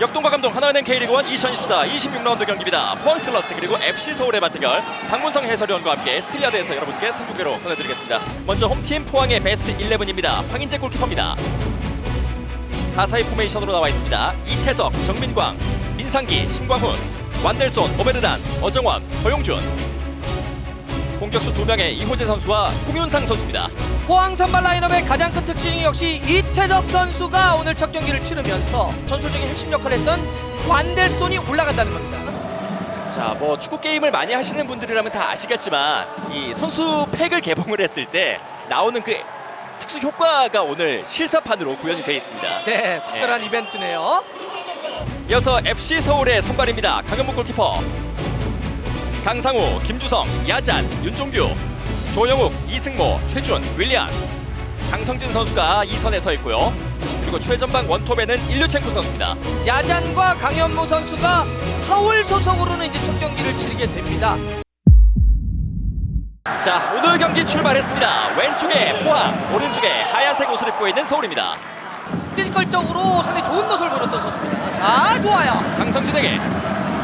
역동과 감동 하나은행 K리그1 2024 26라운드 경기입니다. 포항 슬러스 그리고 FC 서울의 맞대결 박문성 해설위원과 함께 스틸리아드에서 여러분께 승부배로 보내드리겠습니다. 먼저 홈팀 포항의 베스트 11입니다. 황인재 골키퍼입니다. 4-4-2 포메이션으로 나와 있습니다. 이태석, 정민광, 민상기, 신광훈, 완델손, 오베르단, 어정원, 허용준 공격수 2명의 이호재 선수와 홍윤상 선수입니다. 포항 선발 라인업의 가장 큰 특징이 역시 이태덕 선수가 오늘 첫 경기를 치르면서 전술적인 핵심 역할을 했던 완델손이 올라간다는 겁니다. 자, 뭐 축구 게임을 많이 하시는 분들이라면 다 아시겠지만 이 선수 팩을 개봉을 했을 때 나오는 그 특수 효과가 오늘 실사판으로 구현이 되어 있습니다. 네, 특별한 이벤트네요. 이어서 FC 서울의 선발입니다. 강현무 골키퍼. 강상우, 김주성, 야잔, 윤종규, 조영욱, 이승모, 최준, 윌리안. 강성진 선수가 2선에 서 있고요. 그리고 최전방 원톱에는 일류첸코 선수입니다. 야잔과 강현무 선수가 서울 소속으로는 이제 첫 경기를 치르게 됩니다. 자, 오늘 경기 출발했습니다. 왼쪽에 포항, 오른쪽에 하얀색 옷을 입고 있는 서울입니다. 피지컬적으로 상당히 좋은 모습을 보였던 선수입니다. 자, 좋아요. 강성진에게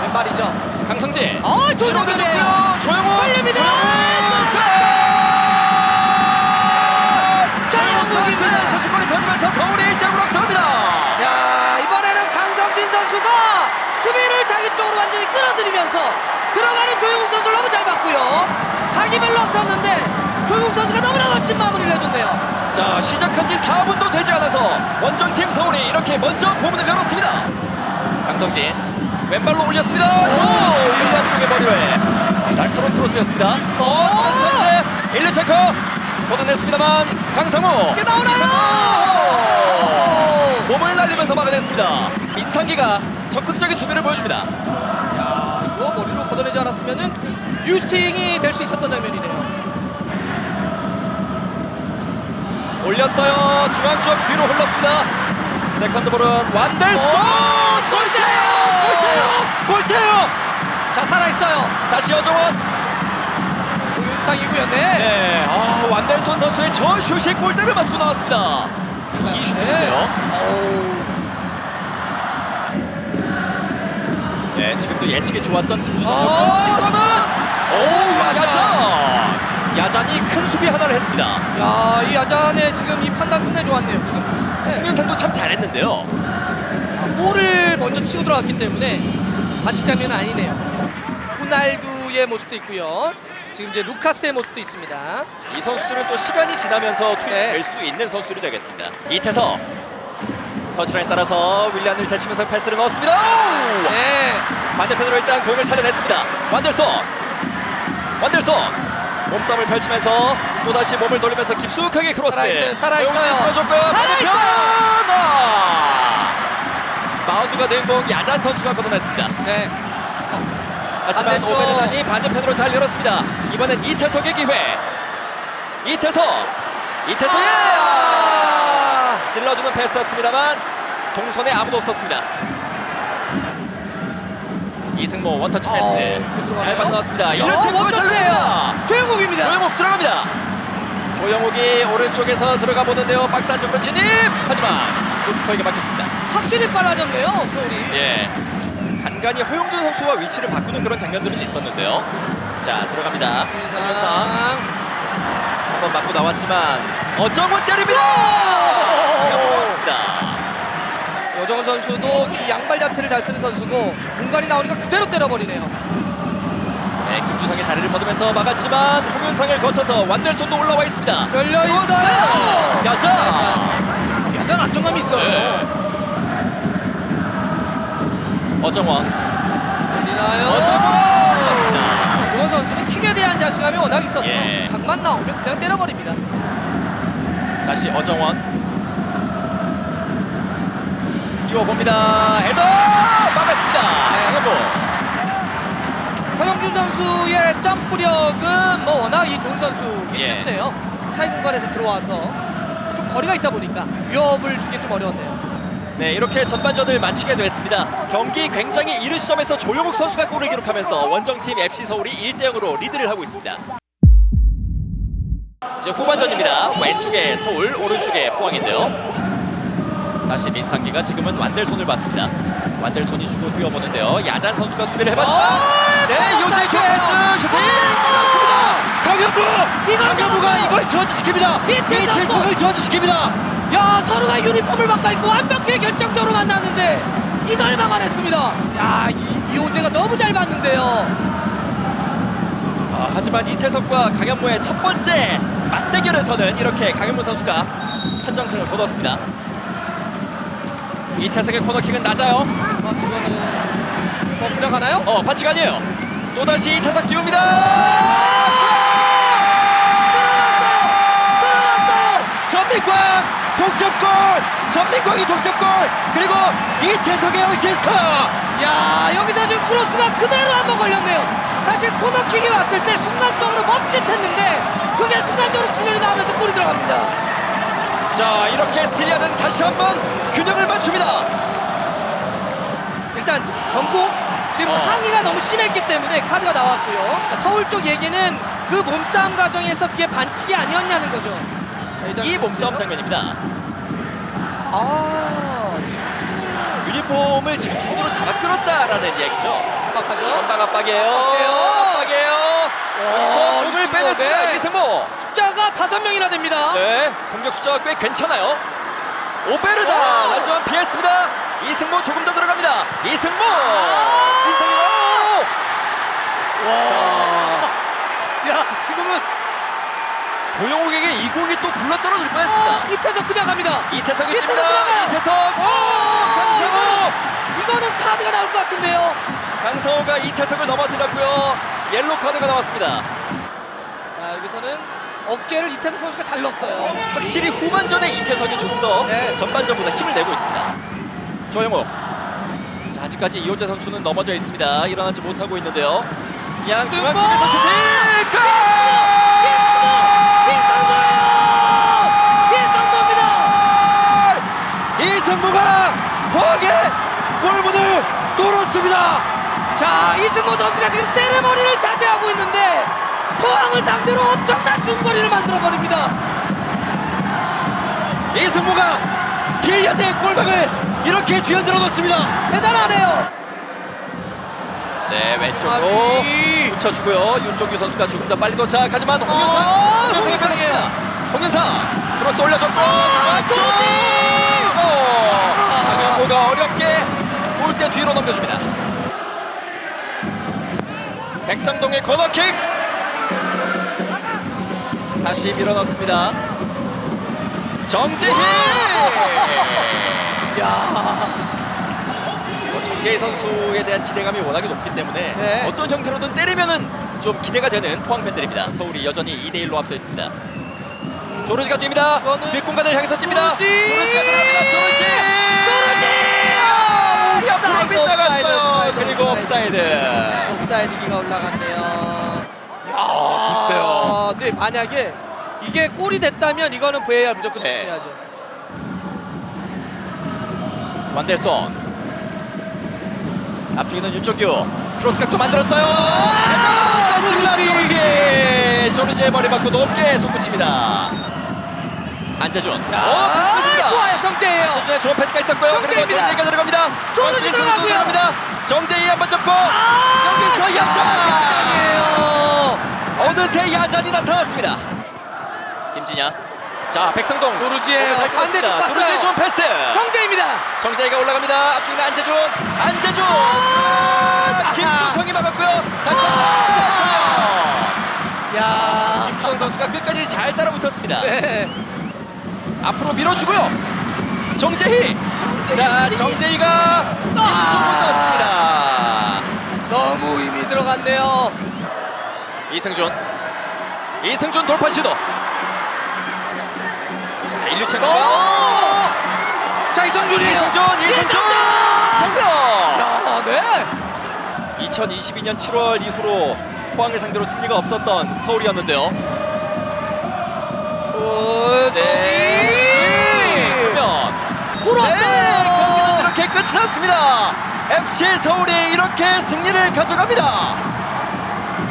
왼발이죠. 강성진. 공격이에요. 내줬고요. 조영욱. 걸립니다. 조영욱 선수의 소식골이 터지면서 서울이 1대0으로 앞서갑니다. 자, 이번에는 강성진 선수가 수비를 자기 쪽으로 완전히 끌어들이면서 들어가는 조용욱 선수를 너무 잘 봤고요. 각이 별로 없었는데 조용욱 선수가 너무나 멋진 마무리를 해줬네요. 자 시작한 지 4분도 되지 않아서 원정팀 서울이 이렇게 먼저 포문을 열었습니다 강성진 왼발로 올렸습니다. 오! 일단 쪽의 머리에 날카로운 크로스였습니다. 오! 찬스 일르체커 걷어냈습니다만 강성우. 이게 나오나요? 몸을 날리면서 막아냈습니다. 민상기가 적극적인 수비를 보여줍니다. 야, 이거 머리로 걷어내지 않았으면은 유스팅이 될 수 있었던 장면이네요. 올렸어요. 중앙 쪽 뒤로 흘렀습니다. 세컨드 볼은 완델스 오, 골대요! 골대요 자, 살아있어요. 다시 여정원 윤상이고요, 네. 네, 아, 완델손 선수의 저 슛이 골대를 맞고 나왔습니다. 이 슛인데요. 네, 지금도 예측이 좋았던 김주성. 어, 이거는 오. 야잔. 야잔이 큰 수비 하나를 했습니다. 야, 이 야잔의 지금 이 판단 상당히 좋았네요. 지금 네. 홍윤상도 참 잘했는데요. 아, 볼을 먼저 치고 들어갔기 때문에 반칙 장면은 아니네요. 호날두의 모습도 있고요. 지금 이제 루카스의 모습도 있습니다. 이 선수들은 또 시간이 지나면서 네. 투입될 수 있는 선수들이 되겠습니다. 이태석 터치라인 따라서 윌리안을 제치면서 패스를 넣었습니다. 오! 네. 반대편으로 일단 공을 살려냈습니다. 완델손, 완델손 몸싸움을 펼치면서 또 다시 몸을 돌리면서 깊숙하게 크로스. 살아있어요, 살아있어요. 풀어줬고요. 반대편. 아! 마운드가 된 공 야잔 선수가 걷어냈습니다. 네. 하지만 반대쪽. 오베르단이 반대편으로 잘 열었습니다. 이번엔 이태석의 기회. 이태석, 이태석의 아! 찔러주는 패스였습니다만 동선에 아무도 없었습니다. 이승모 원터치 패스 어, 이거 들어가나요? 얇아 나왔습니다. 야, 일루첸 원터치예요. 최영욱입니다. 조영욱 들어갑니다. 조영욱이 오른쪽에서 들어가 보는데요. 박스 안쪽으로 진입. 하지만 골키퍼에게 막혔습니다. 확실히 빨라졌네요, 서울이. 예. 간간히 허용준 선수와 위치를 바꾸는 그런 장면들은 있었는데요. 자 들어갑니다. 현상 상. 한번 맞고 나왔지만 어정훈 때립니다. 니다 여정원 선수도 이 양발 자체를 잘 쓰는 선수고 공간이 나오니까 그대로 때려버리네요. 네, 김주성이 다리를 뻗으면서 막았지만 홍윤상을 거쳐서 완델손도 올라와 있습니다. 열려! 있어요. 야자. 야전 안정감이 있어요. 네. 어정원. 들리나요? 어정원. 이원 선수는 킥에 대한 자신감이 워낙 있어서 예. 각만 나오면 그냥 때려버립니다. 다시 어정원. 띄워봅니다. 헤더 막았습니다. 강현보. 허영준 선수의 점프력은 뭐 워낙 이 좋은 선수이기 예. 때문에요. 사이 공간에서 들어와서 좀 거리가 있다 보니까 위협을 주기 좀 어려웠네요. 네 이렇게 전반전을 마치게 됐습니다. 경기 굉장히 이른 시점에서 조용욱 선수가 골을 기록하면서 원정팀 FC 서울이 1대 0으로 리드를 하고 있습니다. 이제 후반전입니다. 왼쪽에 서울, 오른쪽에 포항인데요. 다시 민상기가 지금은 완델손을 봤습니다. 완델손이 주고 뛰어보는데요. 야잔 선수가 수비를 해봤죠. 어, 네, 스타트예요. 조패스 슈팅 네. 강현부! 이걸 강현부가. 이걸 저지시킵니다. 이태성! 이태성을 저지시킵니다. 야 서로가 유니폼을 바꿔 입고 완벽하게 결정적으로 만났는데 이걸 막아냈습니다. 야 이, 이호재가 너무 잘 봤는데요. 아, 하지만 이태석과 강현무의 첫 번째 맞대결에서는 이렇게 강현무 선수가 판정승을 거뒀습니다. 이태석의 코너킥은 낮아요. 어, 이거는 뭐 들어가나요? 어, 반칙 아니에요. 또다시 이태석 띄웁니다. 들어갔어요. 전민광 독점골! 전민광이 독점골! 그리고 이태석의 어시스트! 야 여기서 지금 크로스가 그대로 한번 걸렸네요. 사실 코너킥이 왔을 때 순간적으로 멈칫했는데 그게 순간적으로 균열이 나오면서 골이 들어갑니다. 자, 이렇게 스틸리아는 다시 한번 균형을 맞춥니다. 일단 경고 지금 어. 항의가 너무 심했기 때문에 카드가 나왔고요. 그러니까 서울 쪽 얘기는 그 몸싸움 과정에서 그게 반칙이 아니었냐는 거죠. 이 몸싸움 장면입니다. 아 유니폼을 지금 손으로 잡아 끌었다라는 얘기죠. 빡하죠. 전방 압박이에요. 압박이에요. 여기서 공을 이승모, 빼냈습니다. 네. 이승모. 숫자가 다섯 명이나 됩니다. 네, 공격 숫자가 꽤 괜찮아요. 오베르다. 오! 하지만 피했습니다. 이승모 조금 더 들어갑니다. 이승모. 아! 인상이로. 와. 야 지금은 조영욱에게 이 공이 또 굴러 떨어질 뻔했습니다. 어, 이태석 그냥 갑니다. 이태석이 이태석. 들어가요. 이태석. 오! 아, 강성호. 이거는 카드가 나올 것 같은데요. 강성호가 이태석을 넘어뜨렸고요. 옐로 카드가 나왔습니다. 자 여기서는 어깨를 이태석 선수가 잘 넣었어요. 확실히 후반전에 이태석이 조금 더 네. 전반전보다 힘을 내고 있습니다. 조영호. 자, 아직까지 이호재 선수는 넘어져 있습니다. 일어나지 못하고 있는데요. 양 승부! 중앙쪽에서 슈팅! 자 이승모 선수가 지금 세레머니를 자제하고 있는데 포항을 상대로 엄청난 중거리를 만들어 버립니다. 이승무가 스틸리아드의 골망을 이렇게 뒤흔들어 놓습니다. 대단하네요. 네, 왼쪽으로 아비. 붙여주고요. 윤종규 선수가 조금 더 빨리 도착하지만 홍윤상, 아, 홍윤상이 홍윤상이에요. 빼냈습니다. 홍윤상 크로스 올려줬고 아, 왼쪽! 오! 강현호가 어렵게 골대 뒤로 넘겨줍니다. 백상동의 코너킥 다시 밀어넣습니다. 정재희 야 뭐 정재희 선수에 대한 기대감이 워낙에 높기 때문에 네. 어떤 형태로든 때리면은 좀 기대가 되는 포항 팬들입니다. 서울이 여전히 2대 1로 앞서 있습니다. 조르지가 뜁니다. 뒷공간을 향해서 뜁니다. 조르지! 조르지가 들어갑니다. 조르지. 옆으로 옵사이드, 빗나갔어요. 옵사이드, 그리고 옵사이드. 옵사이드. 옵사이드기가 올라갔네요. 아, 글쎄요. 네 만약에 이게 골이 됐다면 이거는 VAR 무조건 네. 해야죠. 완델손. 앞쪽에는 윤종규. 크로스 각도 만들었어요. 아, 떴습니다. 조르지! 조르지. 조르지의 머리 맞고 높게 솟구칩니다. 안재준. 오, 패스 아, 좋습니다. 좋아요, 정재예요. 안재준의 좋은 패스가 있었고요. 그리고 정재입니다. 정재희가 들어갑니다. 조르지 정재희 들어가고요. 들어갑니다. 정재희 한번 잡고 아, 여기서 야잔. 야잔이에요. 어느새 야잔이 나타났습니다. 김진야. 자, 백성동. 잘 반대쪽. 봤어요. 조르지의 좋은 패스. 정재입니다. 정재희가 올라갑니다. 앞쪽에는 안재준. 안재준. 아, 김주성이 막았고요. 다시 한번 야. 김주성 선수가 끝까지 잘 따라붙었습니다. 네. 앞으로 밀어주고요. 정재희. 자, 정재희가 아. 임종을 떴습니다. 너무 힘이 들어갔네요. 이승준. 이승준 돌파 시도. 자, 일류첸코. 오! 자, 이성준이에요. 이승준, 이승준. 성공. 야, 네. 2022년 7월 이후로 포항을 상대로 승리가 없었던 서울이었는데요. 오, 네. 끝이 났습니다. FC 서울이 이렇게 승리를 가져갑니다.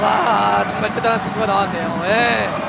와, 정말 대단한 승부가 나왔네요. 예.